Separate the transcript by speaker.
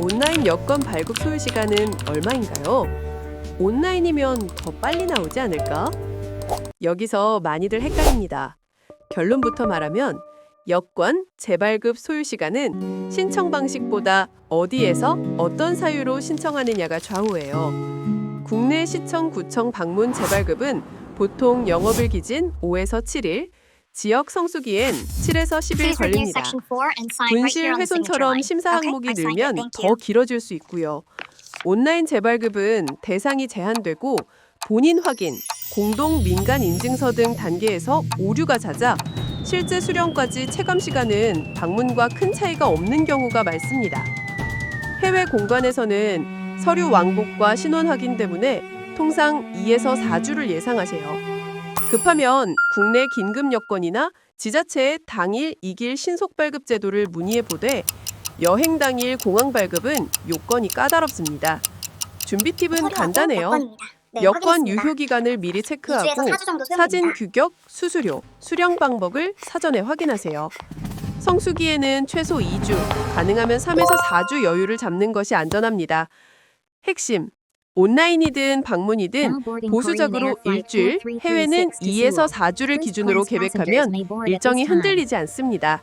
Speaker 1: 온라인 여권 발급 소요 시간은 얼마인가요? 온라인이면 더 빨리 나오지 않을까? 여기서 많이들 헷갈립니다. 결론부터 말하면 여권 재발급 소요 시간은 신청 방식보다 어디에서 어떤 사유로 신청하느냐가 좌우해요. 국내 시청 구청 방문 재발급은 보통 영업일 기준 5에서 7일, 지역 성수기엔 7에서 10일 걸립니다. 분실 훼손처럼 심사 항목이 늘면 더 길어질 수 있고요. 온라인 재발급은 대상이 제한되고 본인 확인, 공동 민간 인증서 등 단계에서 오류가 잦아 실제 수령까지 체감 시간은 방문과 큰 차이가 없는 경우가 많습니다. 해외 공간에서는 서류 왕복과 신원 확인 때문에 통상 2에서 4주를 예상하세요. 급하면 국내 긴급 여권이나 지자체의 당일 이길 신속 발급 제도를 문의해 보되 여행 당일 공항 발급은 요건이 까다롭습니다. 준비 팁은 간단해요. 여권 유효 기간을 미리 체크하고 사진 규격, 수수료, 수령 방법을 사전에 확인하세요. 성수기에는 최소 2주, 가능하면 3에서 4주 여유를 잡는 것이 안전합니다. 핵심, 온라인이든 방문이든 보수적으로 일주일, 해외는 2에서 4주를 기준으로 계획하면 일정이 흔들리지 않습니다.